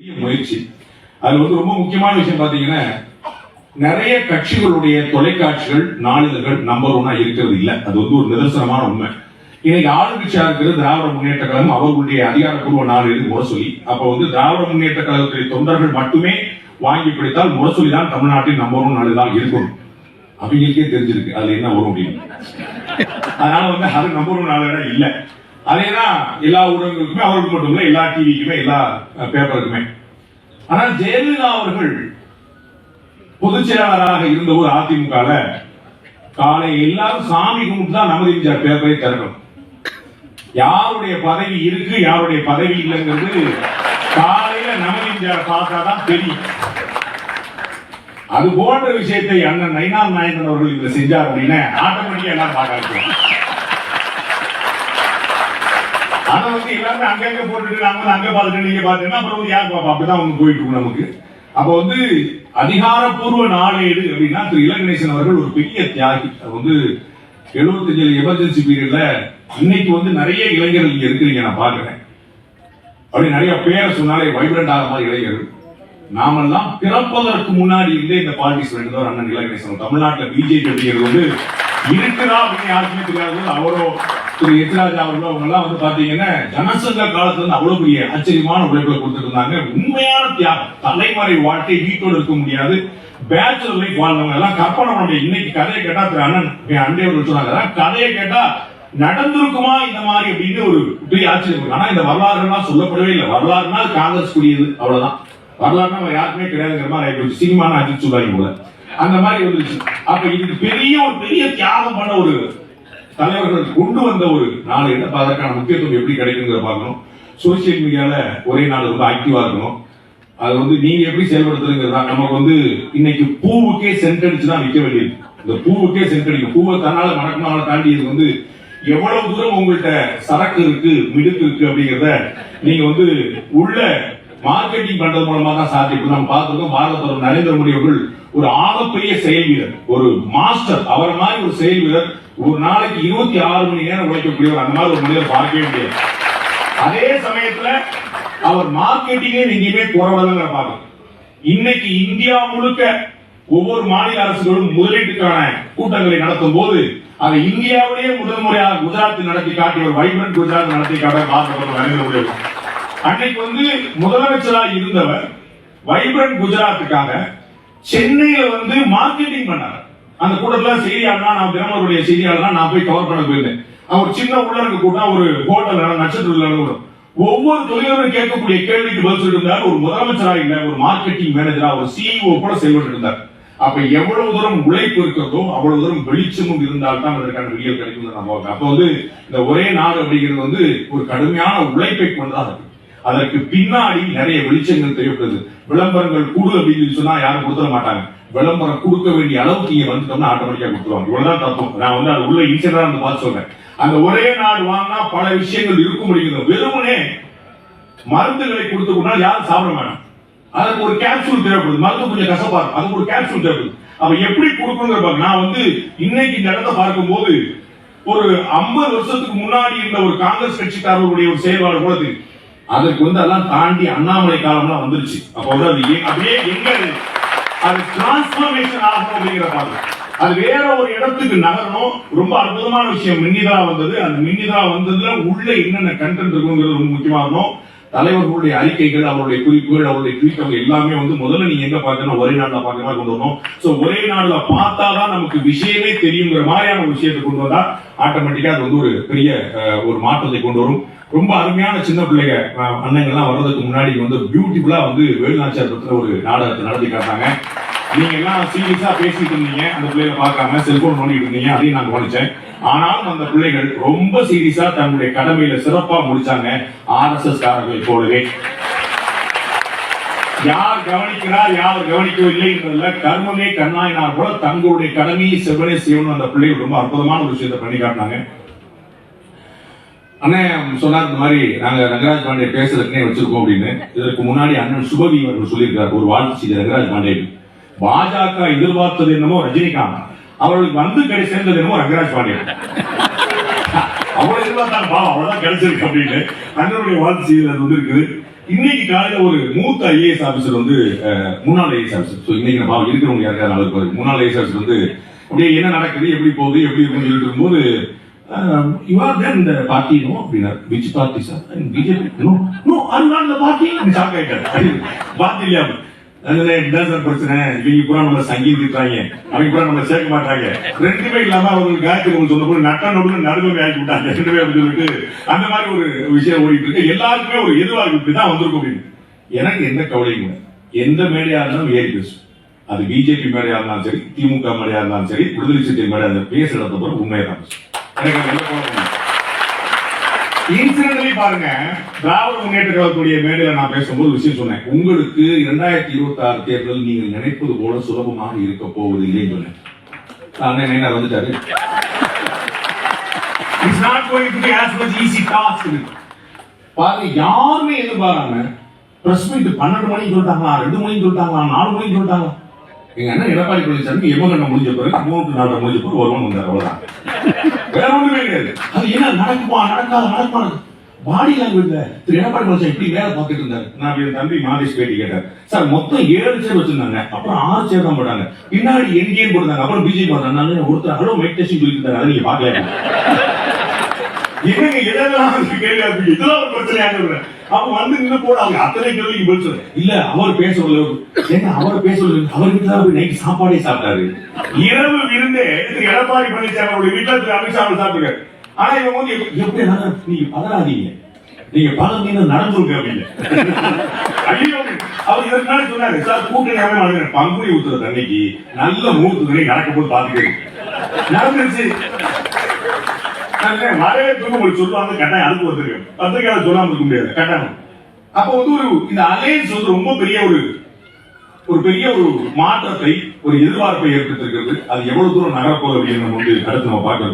பெரிய முயற்சி. அதுல வந்து ரொம்ப முக்கியமான விஷயம் பாத்தீங்கன்னா நிறைய கட்சிகளுடைய தொலைக்காட்சிகள் நாளிதழ்கள் நம்பர் ஒன்னா இருக்கிறது இல்ல. அது வந்து ஒரு நிதர்சனமான உண்மை. இன்னைக்கு ஆளுங்கட்சியா இருக்கிறது திராவிட முன்னேற்ற கழகம் அவர்களுடைய அதிகாரப்பூர்வ நாளிதழ் முரசொலி. அப்ப வந்து திராவிட முன்னேற்ற கழகத்துடைய தொண்டர்கள் மட்டுமே வாங்கி பிடித்தால் முரசொலி தான் தமிழ்நாட்டின் நம்பர் ஒன் நாளிதழ் இருக்கும் அவங்களுக்கே தெரிஞ்சிருக்கு. அதுல என்ன வரும் அப்படின்னு. அதனால வந்து அது நம்பர் ஒன் நாளிதழ் இல்லை. அதேதான் எல்லா ஊடகங்களுக்குமே அவருக்கு மட்டும் இல்ல எல்லா டிவிக்குமே எல்லா பேப்பருக்குமே ஆனால் ஜெயலலிதா அவர்கள் பொதுச் செயலாளராக இருந்த ஒரு அதிமுகல காலை எல்லாரும் சாமி கும்பிட்டு தான் நமது எம்ஜிஆர் பேப்பரை திறக்கணும். யாருடைய பதவி இருக்கு யாருடைய பதவி இல்லைங்கிறது காலையில நமது பார்த்தா பார்த்தாதான் தெரியும். அது போன்ற விஷயத்தை அண்ணன் நைனா நாயகன் அவர்கள் இதை செஞ்சார் அப்படின்னு ஆட்டோமேட்டிக்கா எல்லாம் பார்க்க ஆனா வந்து எல்லாருமே அங்கங்க போட்டுட்டு நாங்க அங்க பார்த்துட்டு நீங்க பாத்தீங்கன்னா அப்புறம் வந்து யார் பாப்பா? அப்படிதான் போயிட்டு இருக்கும் நமக்கு. அப்ப வந்து அதிகாரப்பூர்வ நாளேடு அப்படின்னா திரு இளங்கணேசன் அவர்கள் ஒரு பெரிய தியாகி. அது வந்து எழுபத்தஞ்சுல எமர்ஜென்சி பீரியட்ல இன்னைக்கு வந்து நிறைய இளைஞர்கள் இங்க இருக்கிறீங்க நான் பாக்குறேன் அப்படி நிறைய பேரை சொன்னாலே வைப்ரண்ட் ஆகிற மாதிரி இளைஞர்கள். நாமெல்லாம் பிறப்பதற்கு முன்னாடி இருந்தே இந்த பாலிடிக்ஸ் இருந்தவர் அண்ணன் இளங்கணேசன். தமிழ்நாட்டில் பிஜேபி அப்படிங்கிறது வந்து இருக்குதா அப்படின்னு யாருக்குமே தெரியாது அவரோ திரு எத்ராஜா அவர்களோ அவங்க வந்து பாத்தீங்கன்னா ஜனசங்க காலத்துல இருந்து அவ்வளவு பெரிய ஆச்சரியமான உழைப்புல கொடுத்துட்டு இருந்தாங்க உண்மையான தியாகம். தலைமுறை வாழ்க்கை வீட்டோடு இருக்க முடியாது. பேச்சுலர் லைஃப் வாழ்ந்தவங்க எல்லாம் கற்பனை பண்ண முடியாது இன்னைக்கு கதையை கேட்டா திரு அண்ணன் என் அண்டை அவர்கள் சொன்னாங்க. கதையை கேட்டா நடந்திருக்குமா இந்த மாதிரி அப்படின்னு ஒரு பெரிய ஆச்சரியம் இருக்கு. ஆனா இந்த வரலாறுலாம் சொல்லப்படவே இல்லை. வரலாறுனா காங்கிரஸ் கூடியது. அவ்வளவுதான். வரலாறுனா வேற யாருக்குமே கிடையாதுங்கிற மாதிரி ஆயிடுச்சு சினிமான அஜித் சொல்றாங்க போல. அந்த மாதிரி வந்துருச்சு அப்ப இதுக்கு பெரிய ஒரு பெரிய தியாகம் பண்ண ஒரு தலைவர்கள் கொண்டு வந்த ஒரு நாள் என்ன? அதற்கான முக்கியத்துவம் எப்படி கிடைக்குங்கிற பார்க்கணும். சோசியல் மீடியால ஒரே நாள் ரொம்ப ஆக்டிவா இருக்கணும். அது வந்து நீங்க எப்படி செயல்படுத்துறீங்கிறதா நமக்கு வந்து இன்னைக்கு பூவுக்கே சென்ட் அடிச்சு தான் விற்க வேண்டியது. இந்த பூவுக்கே சென்ட் அடிக்கும். பூவை தன்னால மணக்கனால தாண்டி இது வந்து எவ்வளவு தூரம் உங்கள்கிட்ட சரக்கு இருக்கு மிடுக்கு இருக்கு அப்படிங்கிறத நீங்க வந்து உள்ள மார்க்கெட்டிங் பண்றது மூலமா தான் சாத்தியம். நம்ம பார்த்துருக்கோம் பாரத பிரதமர் நரேந்திர மோடி அவர்கள் ஒரு ஆகப்பெரிய செயல் வீரர் ஒரு மாஸ்டர். அவர் மாதிரி ஒரு செயல் வீரர் ஒரு நாளைக்கு இருபத்தி ஆறு மணி நேரம் உழைக்கக்கூடியவர். அந்த மாதிரி ஒரு மனிதர் பார்க்கவே முடியாது. அதே சமயத்துல அவர் மார்க்கெட்டிங்கே எங்கேயுமே குறவதங்க பார்க்கணும். இன்னைக்கு இந்தியா முழுக்க ஒவ்வொரு மாநில அரசுகளும் முதலீட்டுக்கான கூட்டங்களை நடத்தும் போது அதை இந்தியாவிலேயே முதல் முறையாக குஜராத்தில் நடத்தி காட்டி ஒரு வைப்ரண்ட் குஜராத் நடத்தி காட்ட பாரத பிரதமர் நரேந்திர மோடி அன்னைக்கு வந்து முதலமைச்சராக இருந்தவர் வைப்ரண்ட் குஜராத்துக்காக சென்னையில வந்து மார்க்கெட்டிங் பண்ணார். அந்த கூட்டத்துல செய்தியாளர்னா நான் பிரமருடைய செய்தியாளர்னா நான் போய் கவர் பண்ண போயிருந்தேன். அவர் சின்ன உள்ள கூட்டம் ஒரு ஹோட்டல் நட்சத்திர கூட்டம் ஒவ்வொரு தொழிலரும் கேட்கக்கூடிய கேள்விக்கு பதில் சொல்லியிருந்தார். இருந்தார் ஒரு முதலமைச்சரா இல்ல ஒரு மார்க்கெட்டிங் மேனேஜரா ஒரு சிஇஓ கூட செயல்பட்டு இருந்தார் அப்ப எவ்வளவு தூரம் உழைப்பு இருக்கிறதோ அவ்வளவு தூரம் வெளிச்சமும் இருந்தால் தான் அதற்கான விடியல் கிடைக்கும் நம்ம அப்ப வந்து இந்த ஒரே நாடு அப்படிங்கிறது வந்து ஒரு கடுமையான உழைப்பை கொண்டதாக இருக்கு. அதற்கு பின்னாடி நிறைய வெளிச்சங்கள் தேவைப்படுது விளம்பரங்கள் கூடு அப்படின்னு சொன்னா யாரும் கொடுத்துட மாட்டாங்க. விளம்பரம் கொடுக்க வேண்டிய அளவுக்கு இங்க வந்துட்டோம்னா ஆட்டோமேட்டிக்கா கொடுத்துருவாங்க. இவ்வளவுதான் தப்பு. நான் வந்து அது உள்ள இன்சிடென்டா வந்து பார்த்து சொல்றேன். அந்த ஒரே நாடு வாங்கினா பல விஷயங்கள் இருக்க முடியும் வெறுமனே மருந்துகளை கொடுத்து கொண்டா யாரும் சாப்பிட வேணாம் அதுக்கு ஒரு கேப்சூல் தேவைப்படுது. மருந்து கொஞ்சம் கசப்பா இருக்கும். அதுக்கு ஒரு கேப்சூல் தேவைப்படுது. அப்ப எப்படி கொடுக்கணுங்கிற நான் வந்து இன்னைக்கு இந்த பார்க்கும் பார்க்கும்போது ஒரு 50 வருஷத்துக்கு முன்னாடி இருந்த ஒரு காங்கிரஸ் கட்சிக்காரர்களுடைய ஒரு செயல்பாடு கூட தெரியும் அதற்கு வந்து அதெல்லாம் தாண்டி அண்ணாமலை காலம்லாம் வந்துருச்சு. அப்போ வந்து அது அப்படியே எங்க அது? அது டிரான்ஸ்பர்மேஷன் அப்படிங்கிற பாருங்க அது வேற ஒரு இடத்துக்கு நகரணும். ரொம்ப அற்புதமான விஷயம். மின்னிதா வந்தது. அந்த மின்னிதா வந்ததுல உள்ள என்னென்ன கண்டென்ட் இருக்குங்கிறது ரொம்ப முக்கியமா இருக்கும் தலைவர்களுடைய அறிக்கைகள் அவருடைய குறிப்புகள் அவருடைய ட்வீட் எல்லாமே வந்து முதல்ல நீங்க எங்க பாக்கணும் ஒரே நாள்ல பார்க்குற மாதிரி கொண்டு வரணும். சோ ஒரே நாள்ல பார்த்தாதான் நமக்கு விஷயமே தெரியுங்கிற மாதிரியான ஒரு விஷயத்தை கொண்டு வந்தா ஆட்டோமேட்டிக்கா அது வந்து ஒரு பெரிய ஒரு மாற்றத்தை கொண்டு வரும். ரொம்ப அருமையான சின்ன பிள்ளைங்க. அண்ணங்கள்லாம் வர்றதுக்கு முன்னாடி வந்து பியூட்டிஃபுல்லா வந்து வேலுநாச்சியார் பத்திர ஒரு நாடகத்தை நடத்தி காட்டாங்க நீங்க எல்லாம் சீரியஸா பேசிட்டு இருந்தீங்க. அந்த பிள்ளைகளை பார்க்காம செல்போன் நோண்டிட்டு இருந்தீங்க. அதையும் நான் கவனிச்சேன். ஆனாலும் அந்த பிள்ளைகள் ரொம்ப சீரியஸா தன்னுடைய கடமையில சிறப்பா முடிச்சாங்க. ஆர்எஸ்எஸ் காரர்களை போலவே. யார் கவனிக்கிறார் யார் கவனிக்கவில்லை என்பதில் கர்மமே கண்ணாயினார் கூட தங்களுடைய கடமையை செவ்வனே செய்யணும் அந்த பிள்ளைகள் ரொம்ப அற்புதமான ஒரு விஷயத்தை பண்ணி காட்டினாங்க. அண்ணன் சொன்னார் இந்த மாதிரி நாங்க ரங்கராஜ் பாண்டே பேசுறதுக்குனே வச்சிருக்கோம் அப்படின்னு. இதற்கு முன்னாடி அண்ணன் சுபவி அவர்கள் சொல்லியிருக்காரு ஒரு வாழ்த்து செய்தி ரங்கராஜ் பாண்டே பாஜக எதிர்பார்த்தது என்னமோ ரஜினிகாந்த். அவர்களுக்கு வந்து கடை சேர்ந்தது என்னமோ ரங்கராஜ் பாண்டே அவ்வளவு எதிர்பார்த்தாங்க பாவம் அவ்வளவுதான் கிடைச்சிருக்கு அப்படின்னு அண்ணனுடைய வாழ்த்து செய்தியில் அது வந்து இருக்குது இன்னைக்கு காலையில ஒரு மூத்த ஐஏஎஸ் ஆபீசர் வந்து முன்னாள் ஐஏஎஸ் ஆபீசர் ஸோ இன்னைக்கு நம்ம இருக்கிறவங்க யாருக்காவது முன்னாள் ஐஏஎஸ் ஆபீசர் வந்து அப்படியே என்ன நடக்குது எப்படி போகுது எப்படி இருக்குன்னு சொல்லிட்டு இருக்கும்போது யூ ஆர் தேர் இந்த பார்ட்டி நோ அப்படின்னா which party sir BJP no no அது நாட் இந்த பார்ட்டி ஷாக் ஆயிட்டாரு. பார்ட்டி இல்லையா அதுல சார் பிரச்சனை? இவங்க பூரா நம்ம சங்கீத அவங்க பூரா நம்ம சேர்க்க மாட்டாங்க. ரெண்டுமே இல்லாம அவங்களுக்கு காயத்ரி உங்களுக்கு சொன்ன போது நட்ட நடுவில் நடுவில் ஆக்கி விட்டாங்க ரெண்டுமே அப்படின்னு சொல்லிட்டு அந்த மாதிரி ஒரு விஷயம் ஓடிட்டு இருக்கு. எல்லாருக்குமே ஒரு எதிர்பார்ப்பு இப்படிதான் வந்திருக்கும் அப்படின்னு. எனக்கு எந்த கவலையும் எந்த மேடையா இருந்தாலும் ஏறி பேசும். அது பிஜேபி மேடையா இருந்தாலும் சரி திமுக மேடையா இருந்தாலும் சரி விடுதலை சிறுத்தை மேடையா இருந்தாலும் பேசுறத உண்மையை தான் இன்சிடென்ட்லி பாருங்க திராவிட முன்னேற்ற கழகத்துடைய மேடையில நான் பேசும்போது விஷயம் சொன்னேன். உங்களுக்கு இரண்டாயிரத்தி இருபத்தி ஆறு தேர்தல் நீங்கள் நினைப்பது போல சுலபமாக இருக்க போவதில்லைன்னு சொன்னேன். அண்ணன் வந்துட்டாரு? It's not going to be as பாருங்க யாருமே எதிர்பாராம பிரஸ் மீட் பன்னெண்டு மணிக்கு சொல்லிட்டாங்களா ரெண்டு மணிக்கு சொல்லிட்டாங்களா நாலு மணிக்கு சொல்லிட்டாங்களா? எங்க அண்ணன் எடப்பாடி பழனிசாமி எமகண்டம் முடிஞ்ச பிறகு மூன்று நாட்டை முடிஞ்ச பிறகு வருவான் வந்தார் அவ்வளவுதான். வேற ஒண்ணுமே கிடையாது. அது என்ன நடக்குமா நடக்காத நடக்காது பாடி லாங்குவேஜ்ல திரு எடப்பாடி பழனிசாமி இப்படி வேலை பார்த்துட்டு இருந்தாரு. நான் என் தம்பி மாதேஷ் பேட்டி கேட்டேன். சார் மொத்தம் ஏழு சேர் வச்சிருந்தாங்க. அப்புறம் ஆறு சேர் தான் போட்டாங்க. பின்னாடி என்டிஏ போட்டாங்க அப்புறம் பிஜேபி போட்டாங்க ஒருத்தர் ஹலோ மெடிடேஷன் சொல்லிட்டு இருந்தாரு. அதை நீங்க பாக்கல என்னங்க இதெல்லாம் வந்து கேள்வி கேட்பீங்க? இதெல்லாம் ஒரு பிரச்சனையாக இருக்கு. அவங்க வந்து நின்னு போட அவங்க அத்தனை கேள்விக்கு பதில் சொல்லு. இல்ல அவர் பேச வரல ஏங்க அவர் பேச வரல அவர்கிட்ட தான் நைட் சாப்பாடே சாப்பிட்டாரு. இரவு விருந்தே திரு எடப்பாடி பழனிசாமி அவருடைய வீட்டுல திரு அமித்ஷா அவர் சாப்பிட்டாரு ஆனா இவங்க வந்து எப்படி- நீங்க பதறாதீங்க? நீங்க பதறீங்க நடந்துருங்க அப்படின்னு. ஐயோ அவர் இதற்கு முன்னாடி சொன்னாரு சார் கூட்டணி பங்குனி ஊத்துறது அன்னைக்கு. நல்ல மூர்த்து தண்ணி நடக்க போது பாத்துட்டு நடந்துருச்சு. வரவேற்பு உங்களுக்கு சொல்லுவாங்க கட்டாயம் அதுக்கு வந்திருக்கேன் பத்திரிகையாளர் சொல்லாம இருக்க முடியாது கட்டாயம். அப்ப வந்து ஒரு இந்த அலையன்ஸ் வந்து ரொம்ப பெரிய ஒரு ஒரு பெரிய ஒரு மாற்றத்தை ஒரு எதிர்பார்ப்பை ஏற்படுத்திருக்கிறது அது எவ்வளவு தூரம் நகரப்போகுது அப்படின்னு நம்ம வந்து அடுத்து நம்ம பார்க்க